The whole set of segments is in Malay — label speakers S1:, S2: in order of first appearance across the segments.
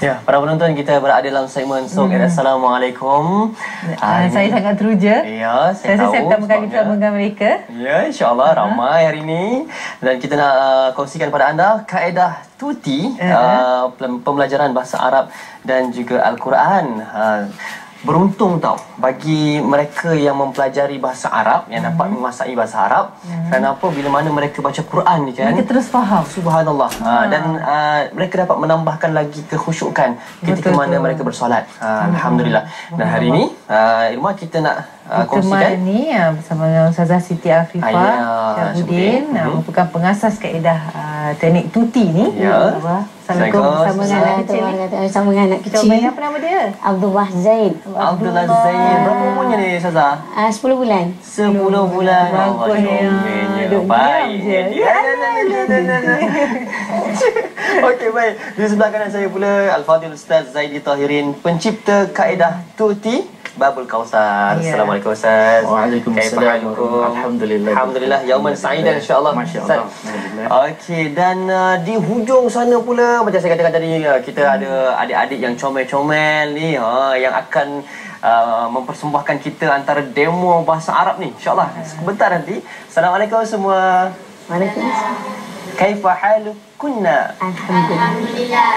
S1: Ya, para penonton kita berada dalam segmen Sok hmm. Assalamualaikum.
S2: Uh, saya sangat teruja.
S1: Ya, saya,
S2: saya
S1: tahu.
S2: Saya pertama kali bersama dengan mereka.
S1: Ya, insyaAllah uh-huh. ramai hari ini. Dan kita nak uh, kongsikan pada anda kaedah tuti uh-huh. uh, pembelajaran bahasa Arab dan juga Al-Quran. Uh, beruntung tau bagi mereka yang mempelajari bahasa Arab yang dapat mm-hmm. menguasai bahasa Arab. Mm-hmm. kenapa bila mana mereka baca Quran ni kan.
S2: Mereka terus faham.
S1: Subhanallah. Ha. Ha, dan uh, mereka dapat menambahkan lagi kekhusyukan ketika Betul mana mereka bersolat. Ha, alhamdulillah. Dan hari ini uh, Irma kita nak uh, kongsikan.
S2: ni uh, bersama dengan Ustazah Siti Afifah Syahudin uh, mm-hmm. merupakan pengasas kaedah uh, teknik tuti ni.
S1: Ya.
S2: Assalamualaikum. Bersama dengan anak kecil
S3: Bersama dengan anak kecil.
S2: Kita apa nama dia?
S3: Abdullah Zaid
S1: Abdullah Zaid Berapa umurnya ni Saza?
S3: Uh, 10 bulan.
S1: 10 bulan.
S2: Bagus ya
S1: Baik Okey baik Di sebelah kanan saya pula Al-Fadhil Ustaz Zaidi Tahirin Pencipta kaedah Tuti Babul Kausar. Yeah. Assalamualaikum Ustaz.
S4: Waalaikumsalam. Alhamdulillah.
S1: Alhamdulillah. Yauman Sa'idan insya-Allah.
S4: Masya-Allah.
S1: Okey dan uh, di hujung sana pula macam saya katakan tadi uh, kita hmm. ada adik-adik yang comel-comel ni uh, yang akan Uh, mempersembahkan kita antara demo bahasa Arab ni insyaallah sebentar nanti assalamualaikum semua
S3: waalaikumsalam
S1: Kaifa halu kunna?
S3: Alhamdulillah.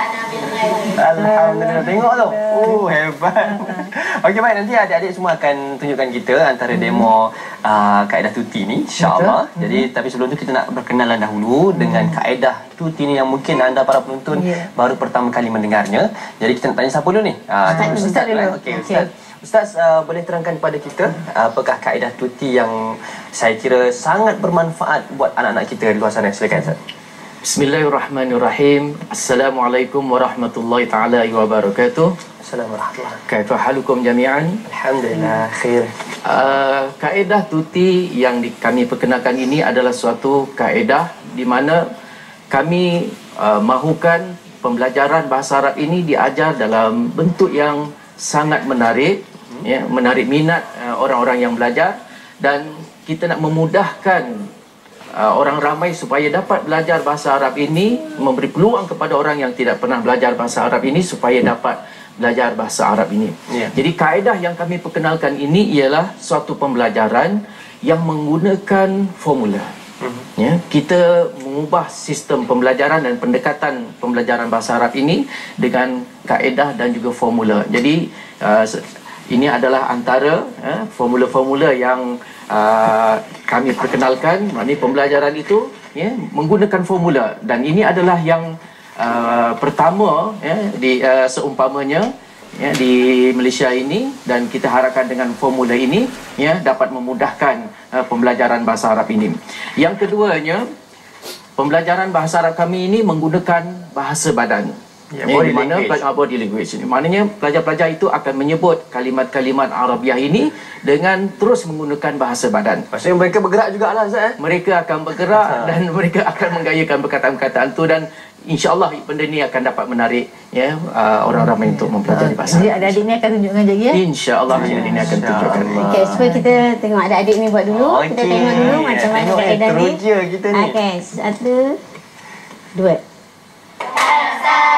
S1: Alhamdulillah. Tengok tu. Oh, hebat. Okey, baik. Nanti adik-adik semua akan tunjukkan kita antara demo uh, kaedah tuti ni. InsyaAllah. Jadi, tapi sebelum tu kita nak berkenalan dahulu dengan kaedah tuti ni yang mungkin anda para penonton yeah. baru pertama kali mendengarnya. Jadi, kita nak tanya siapa dulu ni?
S2: Uh, Ustaz, Ustaz dulu.
S1: Okey, Ustaz. Okay. Ustaz uh, boleh terangkan kepada kita apakah kaedah tuti yang saya kira sangat bermanfaat buat anak-anak kita di luar sana. Silakan Ustaz.
S4: Bismillahirrahmanirrahim. Assalamualaikum warahmatullahi taala wabarakatuh.
S1: Assalamualaikum.
S4: Kaifa halukum jami'an?
S1: Alhamdulillah khair.
S4: Uh, kaedah tuti yang di, kami perkenalkan ini adalah suatu kaedah di mana kami uh, mahukan pembelajaran bahasa Arab ini diajar dalam bentuk yang sangat menarik ya menarik minat uh, orang-orang yang belajar dan kita nak memudahkan uh, orang ramai supaya dapat belajar bahasa Arab ini memberi peluang kepada orang yang tidak pernah belajar bahasa Arab ini supaya dapat belajar bahasa Arab ini. Yeah. Jadi kaedah yang kami perkenalkan ini ialah suatu pembelajaran yang menggunakan formula. Mm-hmm. Ya, kita mengubah sistem pembelajaran dan pendekatan pembelajaran bahasa Arab ini dengan kaedah dan juga formula. Jadi uh, ini adalah antara uh, formula-formula yang uh, kami perkenalkan maknanya pembelajaran itu ya menggunakan formula dan ini adalah yang uh, pertama ya di uh, seumpamanya ya di Malaysia ini dan kita harapkan dengan formula ini ya dapat memudahkan uh, pembelajaran bahasa Arab ini. Yang keduanya pembelajaran bahasa Arab kami ini menggunakan bahasa badan. Ya, body mana language. Pelajar, body language ini. Maknanya pelajar-pelajar itu akan menyebut kalimat-kalimat Arabiah ini dengan terus menggunakan bahasa badan.
S1: Maksudnya mereka bergerak juga lah Zat eh?
S4: Mereka akan bergerak ha. dan mereka akan menggayakan perkataan-perkataan itu dan InsyaAllah benda ni akan dapat menarik ya uh, orang-orang untuk mempelajari bahasa.
S2: Jadi adik-adik ni akan tunjukkan lagi ya?
S4: InsyaAllah adik-adik ni akan tunjukkan.
S3: Okey, supaya kita tengok adik-adik ni buat dulu. Okay. Kita tengok dulu macam mana kaedah ni.
S1: Teruja kita ni.
S3: Okey, satu, dua.
S5: rakiba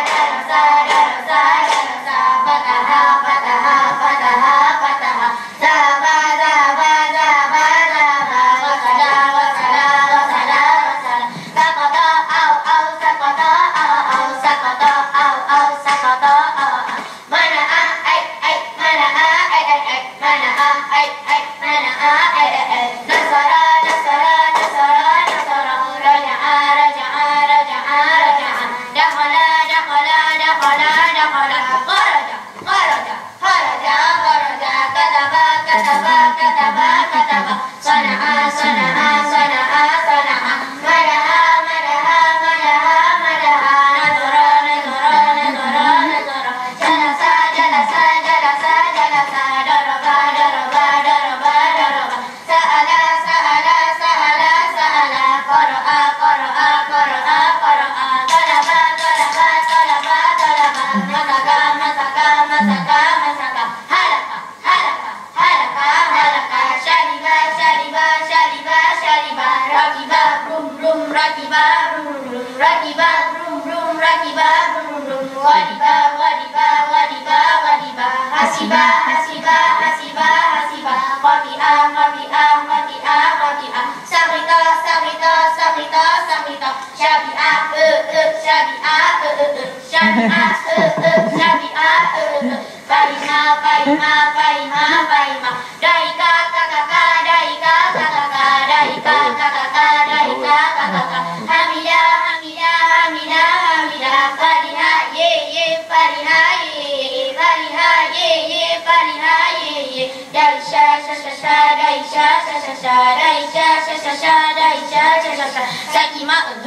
S5: シャライシャシャシャシャライシャシャシャシャライシャシャシャシャさきまう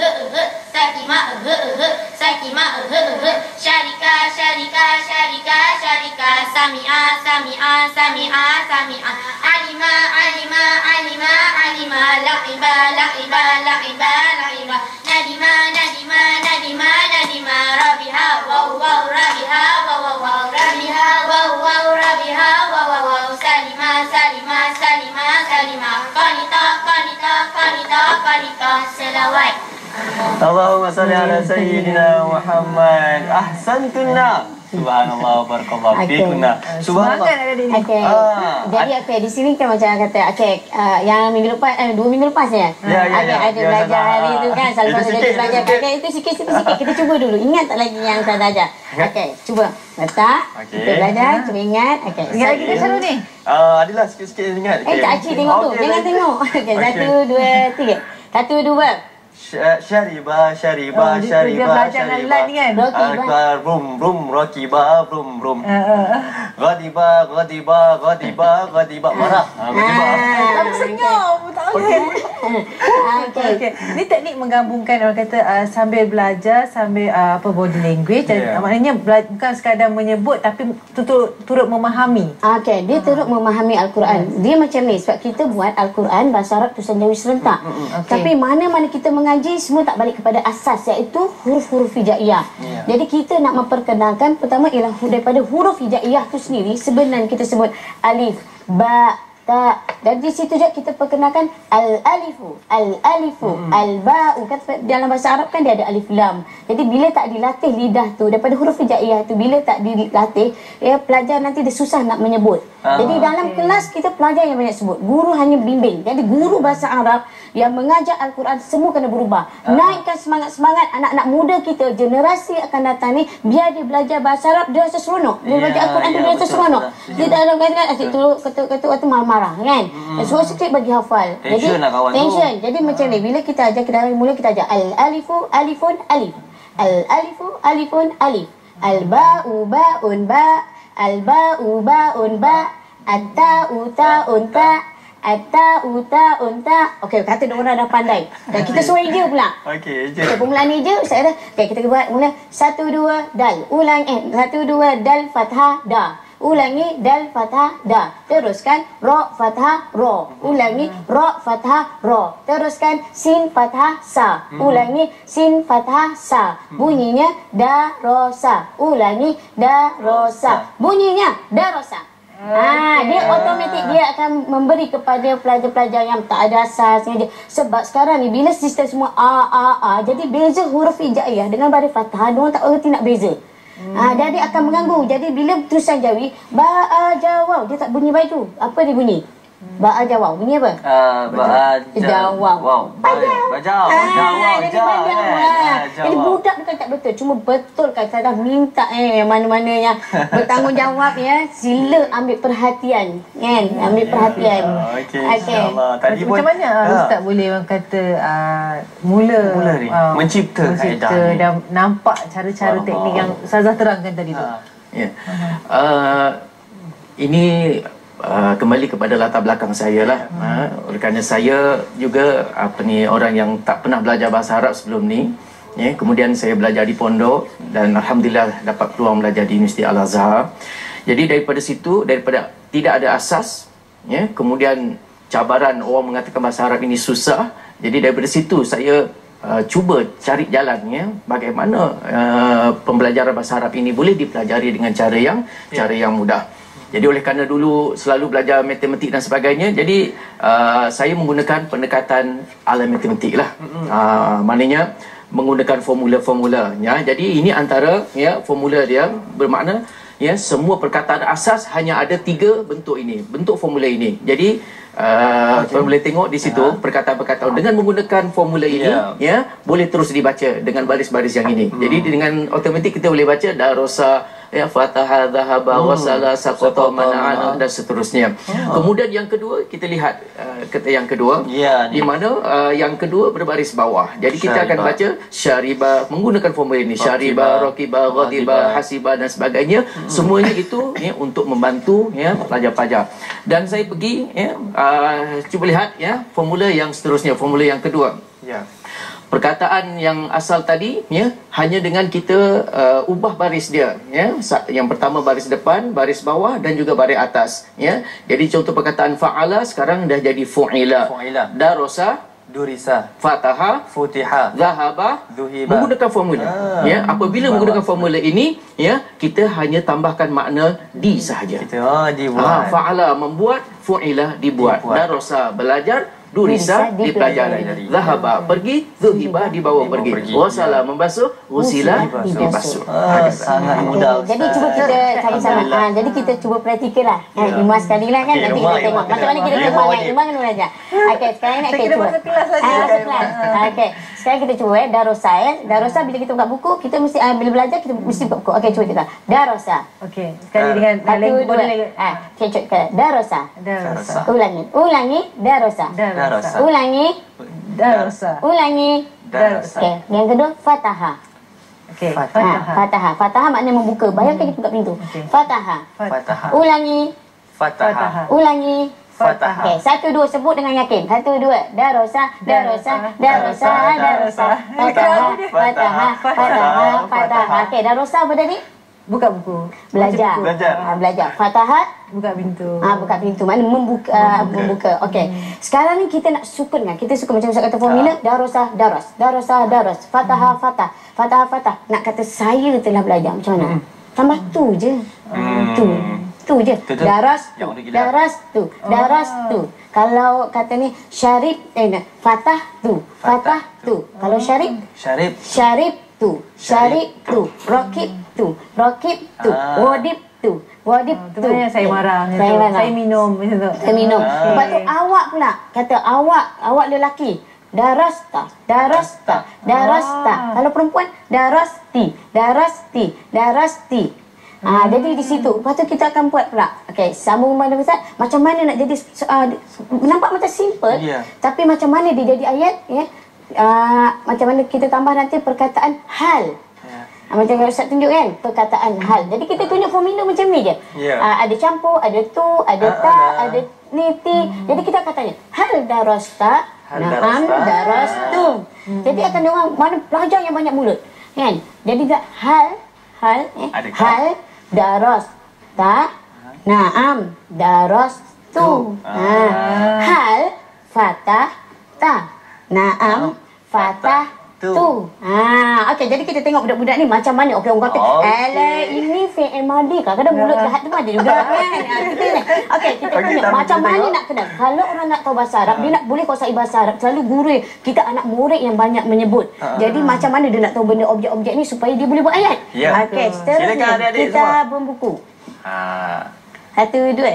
S5: シャリカシャリカシャリカシャリカサミアサミアサミアサミアアリマアリマアリマアリマライバライバライバライバライバなりま Qanita Selawat
S1: Allahumma salli ala sayyidina Muhammad. Ahsantuna. Subhanallah barakallahu okay. fikunna.
S2: Subhanallah.
S3: Okey. Ah, Jadi okey di sini kan macam kata okey uh, yang minggu lepas eh dua minggu lepas ya.
S1: Ya ya.
S3: Okay,
S1: ya.
S3: ada ya, belajar ya, hari tu kan selalu ada jadi belajar. Okey itu sikit sikit sikit kita cuba dulu. Ingat tak lagi yang saya ajar? Okey, cuba. Letak. Okay. Kita belajar, cuba ingat. Okey.
S2: Ingat lagi kita ni.
S1: Ah, uh, adalah sikit-sikit ingat.
S3: Eh, tak cik tengok tu. Jangan tengok. Okey, satu, dua, tiga. Satu, dua.
S1: Syariba, Syariba, oh, Syariba, Syariba.
S2: Kan?
S1: Akbar, rum, rum, Rokiba, rum, rum. Ghadiba, Ghadiba, Ghadiba, Ghadiba. Marah. Ghadiba.
S2: Aku senyum. Tak boleh. Okey. Okey. Ni teknik menggabungkan orang kata uh, sambil belajar, sambil uh, apa body language. Yeah. Maknanya bukan sekadar menyebut tapi turut, turut memahami.
S3: Okey. Dia turut memahami Al-Quran. Dia macam ni. Sebab kita buat Al-Quran bahasa Arab tulisan Jawi serentak. Okay. Tapi mana-mana kita mengajar mengaji semua tak balik kepada asas iaitu huruf-huruf hijaiyah. Yeah. Jadi kita nak memperkenalkan pertama ialah daripada huruf hijaiyah tu sendiri sebenarnya kita sebut alif, ba, ta. Dan di situ juga kita perkenalkan al-alifu, al-alifu, mm-hmm. al-ba'u. Kan dalam bahasa Arab kan dia ada alif lam. Jadi bila tak dilatih lidah tu daripada huruf hijaiyah tu bila tak dilatih ya pelajar nanti dia susah nak menyebut. Ah, Jadi dalam okay. kelas kita pelajar yang banyak sebut. Guru hanya bimbing. Jadi guru bahasa Arab yang mengajar Al-Quran semua kena berubah. Uh. Naikkan semangat-semangat anak-anak muda kita, generasi akan datang ni, biar dia belajar bahasa Arab, dia rasa seronok. Dia yeah, belajar Al-Quran, yeah, dia rasa seronok. Dia tak ada kata asyik tu ketuk-ketuk waktu marah-marah kan. Hmm. So sikit bagi hafal.
S1: Tension
S3: Jadi, lah kawan tension. Tu. Jadi macam ni, bila kita ajar, kita mula kita ajar Al-Alifu, Alifun, Alif. Al-Alifu, Alifun, Alif. Al-Ba'u, Ba'un, Ba' Al-Ba'u, Ba'un, Ba' At-Ta'u, Ta'un, Ta' Ata uta unta. Okey, kata dua orang dah pandai. Dan kita suruh je pula.
S1: Okey, je.
S3: Okay, permulaan ni je saya dah. Okey, kita buat mula satu dua dal. Ulang eh satu dua dal fathah da. Ulangi dal fathah da. Teruskan ra fathah ro. Ulangi ra fathah ro. Teruskan sin fathah sa. Hmm. Ulangi sin fathah sa. Bunyinya da ro sa. Ulangi da ro sa. Bunyinya da ro sa. Ah, dia automatik dia akan memberi kepada pelajar-pelajar yang tak ada asasnya dia. Sebab sekarang ni bila sistem semua a a a jadi beza huruf hijaiyah dengan baris fathah, dia orang tak erti nak beza. Hmm. Ah, dan dia akan mengganggu. Jadi bila tulisan jawi, ba a jawaw, dia tak bunyi baik tu. Apa dia bunyi? Ba'a jawab. Bunyi apa?
S1: Uh, Ba'a jawab. Wow.
S3: Bajau.
S1: Bajau. Bajau.
S3: Jadi bajau. Jadi budak bukan tak betul. Cuma betul kan saya dah minta eh mana-mana yang bertanggungjawab ya. Sila ambil perhatian. Kan? Ambil perhatian.
S1: Okey. Okay.
S2: Tadi Macam mana uh, Ustaz boleh orang kata uh, mula,
S1: mula ni, uh, mencipta, mencipta kaedah
S2: dan nampak cara-cara teknik yang Ustazah terangkan tadi tu. Uh,
S4: ya. Yeah. Uh, ini uh, kembali kepada latar belakang saya lah. Hmm. Uh, kerana saya juga apa ni orang yang tak pernah belajar bahasa Arab sebelum ni. Ya, kemudian saya belajar di pondok dan alhamdulillah dapat peluang belajar di Universiti Al Azhar. Jadi daripada situ daripada tidak ada asas, ya, kemudian cabaran orang mengatakan bahasa Arab ini susah. Jadi daripada situ saya uh, cuba cari jalan ya bagaimana uh, pembelajaran bahasa Arab ini boleh dipelajari dengan cara yang yeah. cara yang mudah. Jadi oleh kerana dulu selalu belajar matematik dan sebagainya, jadi uh, saya menggunakan pendekatan ala matematik lah. Uh, maknanya menggunakan formula-formula. Ya jadi ini antara ya formula dia bermakna ya semua perkataan asas hanya ada tiga bentuk ini bentuk formula ini. Jadi uh, tuan boleh tengok di situ
S1: Ha.
S4: perkataan-perkataan dengan menggunakan formula ini
S1: Ya.
S4: ya boleh terus dibaca dengan baris-baris yang ini. Jadi dengan automatik kita boleh baca darosa ya fataha dhahaba
S1: Hmm.
S4: wasala saqata
S1: Saqata
S4: mana'ana
S1: mana'ana.
S4: dan seterusnya. Kemudian yang kedua kita lihat uh, kata yang kedua
S1: Ya,
S4: di mana uh, yang kedua berbaris bawah. Jadi kita akan baca syariba menggunakan formula ini. Syariba rakiba ghadiba hasiba dan sebagainya. Semuanya itu ya untuk membantu ya pelajar-pelajar. Dan saya pergi ya uh, cuba lihat ya formula yang seterusnya formula yang kedua.
S1: Ya.
S4: Perkataan yang asal tadi ya hanya dengan kita uh, ubah baris dia ya yang pertama baris depan baris bawah dan juga baris atas ya jadi contoh perkataan fa'ala sekarang dah jadi fu'ila
S1: Fu'ila.
S4: darosa
S1: Durisa.
S4: fataha
S1: Futiha.
S4: Zahaba
S1: Zuhiba.
S4: menggunakan formula
S1: Ah.
S4: ya apabila
S1: Bawa.
S4: menggunakan formula ini ya kita hanya tambahkan makna di sahaja
S1: Kita oh,
S4: ha
S1: dibuat.
S4: fa'ala membuat fu'ila dibuat
S1: Dibuat.
S4: darasa belajar durisa dipelajari. Zahaba pergi zuhiba dibawa
S1: Dibawa
S4: pergi wasala membasuh usila dibasuh
S1: Ah, sangat mudah.
S3: Jadi cuba kita sama-sama. Ha, jadi kita cuba praktikal lah. Ha, Imas sekali lah kan. Nanti kita tengok. Macam mana kita tengok.
S1: Imas
S3: kena belajar. Okey, sekarang ni
S2: Saya
S3: kita
S2: kira
S3: cuba.
S2: masuk kelas saja.
S3: Ah, masuk kelas. Ah, Okey. Sekarang kita cuba eh. Darosa eh. Darosa bila kita buka buku, kita mesti ah, bila belajar kita mesti buka buku. Okey, cuba kita. Darosa.
S2: Okey, sekali dengan
S3: Satu, dua.
S2: body language.
S3: Ah, okey, cuba. Darosa.
S2: Darosa.
S3: Ulangi. Ulangi. Darosa.
S2: Darosa.
S3: Ulangi.
S2: Darosa.
S3: Ulangi.
S1: Darosa.
S3: Okey, yang kedua Fataha.
S2: Okey,
S3: Ha,
S2: Fataha.
S3: Fataha. Fataha maknanya membuka. Bayangkan kita buka pintu.
S2: Okey.
S3: Fataha.
S1: Fataha.
S3: Ulangi.
S1: Fataha.
S2: Fataha.
S3: Ulangi.
S1: Fataha.
S3: Okey, satu dua sebut dengan yakin. Satu dua. Darosa, darosa, darosa, darosa. Fataha, fataha, fataha, fataha. Okey, darosa apa tadi?
S2: Buka buku.
S3: Belajar.
S2: Buku.
S1: Belajar.
S3: Ha, belajar. Fataha,
S2: Buka pintu.
S3: Ah buka pintu. Mana membuka uh, membuka. Okey. Sekarang ni kita nak sukunkan. Kita suka macam Ustaz kata formula darosa daros. Darosa daros. Fataha fatah. Fataha fatah. Nak kata saya telah belajar macam mana? Tambah tu je.
S1: Hmm.
S3: Tu. Tu je.
S1: Tu, tu.
S3: Daras tu.
S1: gila.
S3: Daras tu. Daras tu. Kalau kata ni syarib eh nah, fatah tu. Fatah tu. Kalau syarib
S1: Syarif.
S3: Syarib tu, syarib tu, rokib tu, rokib tu,
S1: Ah.
S3: wadib tu, wadib
S2: Ah,
S3: tu.
S2: tu banyak saya marah
S3: Saya
S2: tu.
S3: marah.
S2: Saya minum macam tu.
S3: Saya minum.
S1: Ah.
S3: Lepas tu awak pula kata awak, awak lelaki. Darasta, darasta, darasta.
S2: Ah.
S3: Kalau perempuan darasti, darasti, darasti. Ah, jadi di situ. Lepas tu kita akan buat pula. Okey, sambung mana Ustaz? Macam mana nak jadi uh, nampak macam simple,
S1: Ya.
S3: tapi macam mana dia jadi ayat ya? Uh, macam mana kita tambah nanti perkataan hal.
S1: Ya.
S3: Ah, macam yang Ustaz tunjuk kan Perkataan hal Jadi kita tunjuk formula macam ni je
S1: Ya.
S3: Ah, Ada campur Ada tu Ada
S1: Ah,
S3: tak
S1: ada.
S3: Ada niti Jadi kita akan tanya Hal darasta Naam
S1: darasta.
S3: darastu Jadi akan orang Mana pelajar yang banyak mulut Kan Jadi tak Hal Hal eh,
S1: Adakah?
S3: Hal darasta Naam darastu ah. Hal Fatah Ta. Naam Fatah
S1: Tu.
S3: tu. Ha, okey jadi kita tengok budak-budak ni macam mana. Okey orang kata,
S1: Okey.
S3: "Alah, ini fi'il madi." Kadang-kadang mulut jahat tu ada juga kan. Ha, kita ni. Okey, kita
S1: Okey,
S3: tanya macam mana
S1: tengok.
S3: nak kenal. Kalau orang nak tahu bahasa Arab, dia nak boleh kuasai bahasa Arab. Selalu guru kita anak murid yang banyak menyebut. Jadi macam mana dia nak tahu benda objek-objek ni supaya dia boleh buat ayat.
S1: Ya.
S3: Okey,
S1: Silakan
S3: seterusnya kita
S1: semua.
S3: membuku.
S1: Ha.
S3: Satu, dua.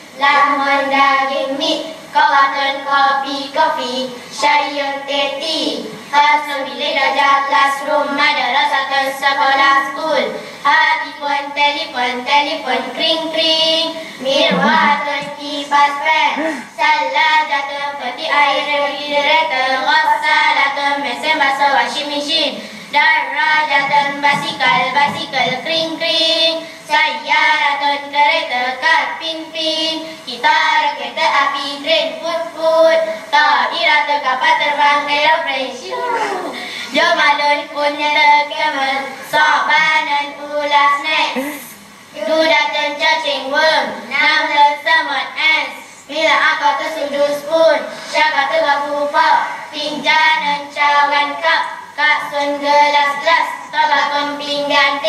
S5: lahmun, daging, meat, Kawasan kopi, kopi, syariun, teh, tea Classroom, bilik darjah, classroom, madrasah, dan sekolah, school Hati pun, telefon, telefon, kring, kring. Mirwah, kipas, fan Salah, jatuh, peti air, refrigerator Ghasalah, dan mesin basuh, washing machine Darajah, dan basikal, basikal, kring, kring. Sayyaratun kereta kar pin pin. Kita kereta api train put put. Ta'iratun kapal terbang aeroplane Shoo. Jom alun punya tekemen Sobanan ulas next Dudatun cacing worm. Nam semut ants Bila aku tersudut spoon. Syaka tergabu pop Pinjanan cawan cup Kak sun gelas-gelas Tabakon pinggan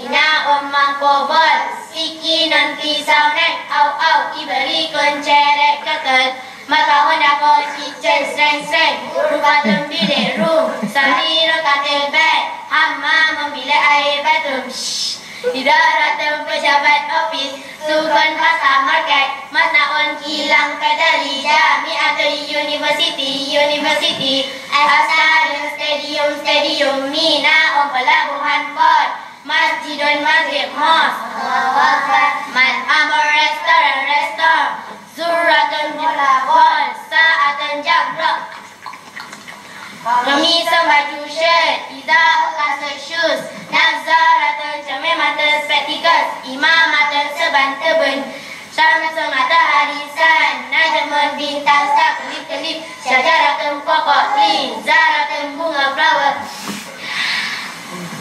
S5: Ina om mangko bol Siki nanti saunek Au au iberi koncerek ketet Mata honda ko kitchen streng streng Rupa tembilik room Sahiro kate bed Hamma membilik air bathroom Shhh. Idara pejabat ofis Sukan pasar market. Mana on kilang kadari Jami atau university University. Stadium stadium stadium Mina on pelabuhan port Masjidun maghrib mosque. Man amor restoran restoran Suratun bola bol Saatun jagrok Kami baju shirt Iza kasut shoes. Nazaratun cermin mata spectacles Imam mata seban tebun Samsung mata harisan Najmun bintang star kelip-kelip Syajaratun pokok tree Zaratun bunga flower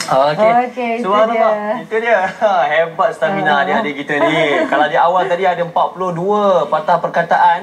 S1: Okey.
S2: Itu
S1: Subhanallah.
S2: dia.
S1: Itu dia. Ha, Hebat stamina adik-adik kita ni. Kalau di awal tadi ada 42 patah perkataan.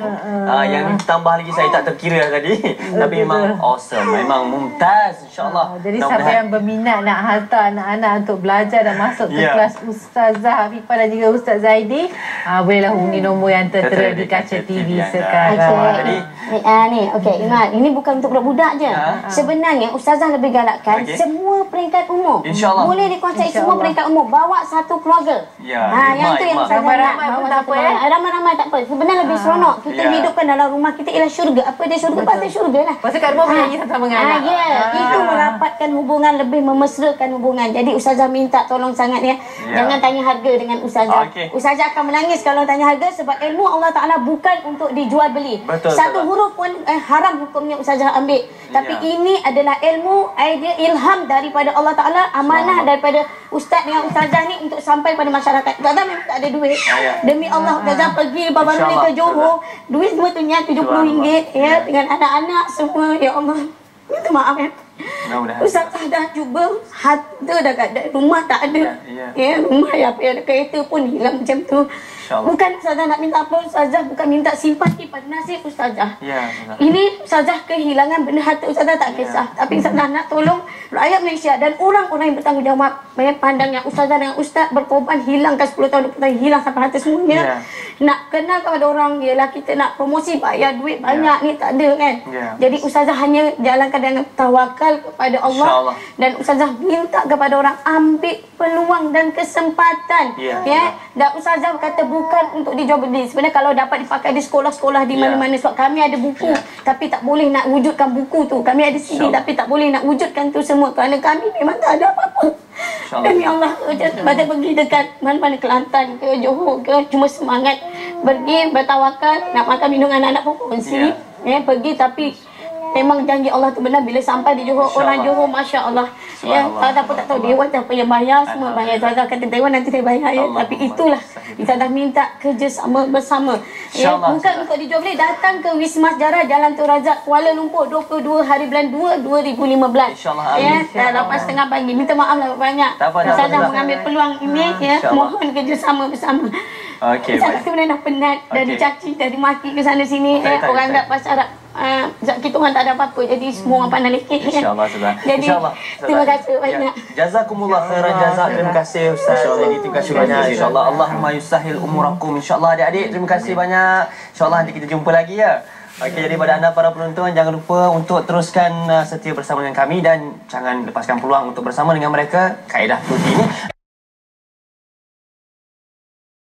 S1: Uh, yang ditambah lagi saya tak terkira tadi. Tapi memang awesome. Memang mumtaz insya-Allah.
S2: Ah, Jadi siapa yang berminat nak hantar anak-anak untuk belajar dan masuk ke
S1: Ya.
S2: kelas Ustazah Hafifah dan juga Ustaz Zaidi, ah, bolehlah hubungi nombor yang tertera di kaca TV sekarang.
S3: Okey.
S1: Jadi-
S3: ah, ni, okey, ingat ini bukan untuk budak-budak je.
S1: Ya.
S3: Sebenarnya ustazah lebih galakkan
S1: Okey.
S3: semua peringkat umur.
S1: InsyaAllah.
S3: Boleh dikuasai
S2: InsyaAllah.
S3: semua peringkat umur. Bawa satu keluarga.
S1: Ya,
S3: ha,
S1: ikmat,
S3: yang tu yang ustazah nak.
S2: Ramai-ramai pun tak
S3: satu
S2: apa, eh?
S3: Ramai-ramai tak apa. Sebenarnya lebih seronok. Kita
S1: Ya.
S3: hidupkan dalam rumah kita ialah syurga. Apa dia syurga? Pasal syurga lah.
S2: Pasal kat rumah menyanyi sama-sama dengan
S3: Ah,
S2: anak.
S3: ya,
S2: Ah.
S3: itu merapatkan hubungan lebih memesrakan hubungan. Jadi ustazah minta tolong sangat ya.
S1: Ya.
S3: Jangan tanya harga dengan ustazah.
S1: Okey.
S3: Ustazah akan menangis kalau tanya harga sebab ilmu Allah Taala bukan untuk dijual beli.
S1: Betul,
S3: Satu
S1: Ustazah.
S3: huruf pun eh, haram hukumnya ustazah ambil. Tapi
S1: Ya.
S3: ini adalah ilmu, idea, ilham daripada Allah Taala, amanah daripada ustaz dengan ustazah ni untuk sampai pada masyarakat. Ustazah memang tak ada duit.
S1: Ah, ya.
S3: Demi Allah ustazah pergi baru ni ke Johor, duit semua tu ringgit RM70 ya dengan anak-anak semua ya Allah. Minta maaf ya. Ustaz dah cuba harta dah tak ada, rumah tak ada.
S1: Ya,
S3: Ya, rumah ya, ya kereta pun hilang macam tu. Bukan Ustazah nak minta apa, Ustazah bukan minta simpati pada nasib Ustazah.
S1: Ya.
S3: Ini Ustazah kehilangan benda harta Ustazah tak kisah. Tapi Ustazah nak tolong rakyat Malaysia dan orang-orang yang bertanggungjawab. Banyak pandang yang Ustazah dengan Ustaz berkorban hilangkan 10 tahun, 20 tahun, hilang sampai harta semuanya.
S1: Ya.
S3: Nak kenal kepada orang, ialah kita nak promosi bayar duit banyak ni tak ada kan.
S1: Ya.
S3: Jadi Ustazah hanya jalankan dengan tawakal kepada Allah.
S1: InsyaAllah.
S3: Dan Ustazah minta kepada orang ambil peluang dan kesempatan.
S1: Ya.
S3: ya. Dan Ustazah kata bukan untuk dijual beli. Sebenarnya kalau dapat dipakai di sekolah-sekolah di
S1: Ya.
S3: mana-mana sebab kami ada buku tapi tak boleh nak wujudkan buku tu. Kami ada CD tapi tak boleh nak wujudkan tu semua kerana kami memang tak ada apa-apa. Demi Allah kerja pada pergi dekat mana-mana Kelantan ke Johor ke cuma semangat pergi bertawakal nak makan minum anak-anak pun kongsi. Ya. pergi tapi Memang janji Allah tu benar. Bila sampai di Johor
S1: InsyaAllah.
S3: orang Johor Masya Allah ya
S1: Subhanallah.
S3: tak tak tahu dewan siapa yang bayar semua bayar. Zaza kata dewan nanti saya bayar ya?
S1: Allah
S3: tapi itulah. kita dah minta kerjasama bersama. Ya
S1: InsyaAllah,
S3: bukan untuk dijual beli datang ke Wisma Sejarah Jalan Tun Razak Kuala Lumpur 22 hari bulan 2 2015
S1: InsyaAllah,
S3: ya dah lepas setengah pagi. Minta maaf lah banyak. Ustazah
S1: Ustazah.
S3: mengambil peluang ini ya. Mohon kerjasama bersama.
S1: Okey,
S3: saya sebenarnya dah penat dah
S1: Okey.
S3: dicaci dah dimaki ke sana sini eh,
S1: tak,
S3: orang
S1: tak.
S3: bahasa Arab Uh, kita orang tak ada apa-apa jadi semua orang pandai lekeh
S1: InsyaAllah Ustazah.
S3: jadi
S1: InsyaAllah.
S3: terima kasih
S1: Ya.
S3: banyak
S1: Jazakumullah khairan jazak. Terima kasih Ustaz. Jadi terima kasih banyak insya-Allah. Allahumma yusahil umurakum insya-Allah adik-adik. Terima kasih banyak. Insya-Allah nanti kita jumpa lagi ya. Okey, jadi pada anda para penonton jangan lupa untuk teruskan uh, setia bersama dengan kami dan jangan lepaskan peluang untuk bersama dengan mereka kaedah putih ini.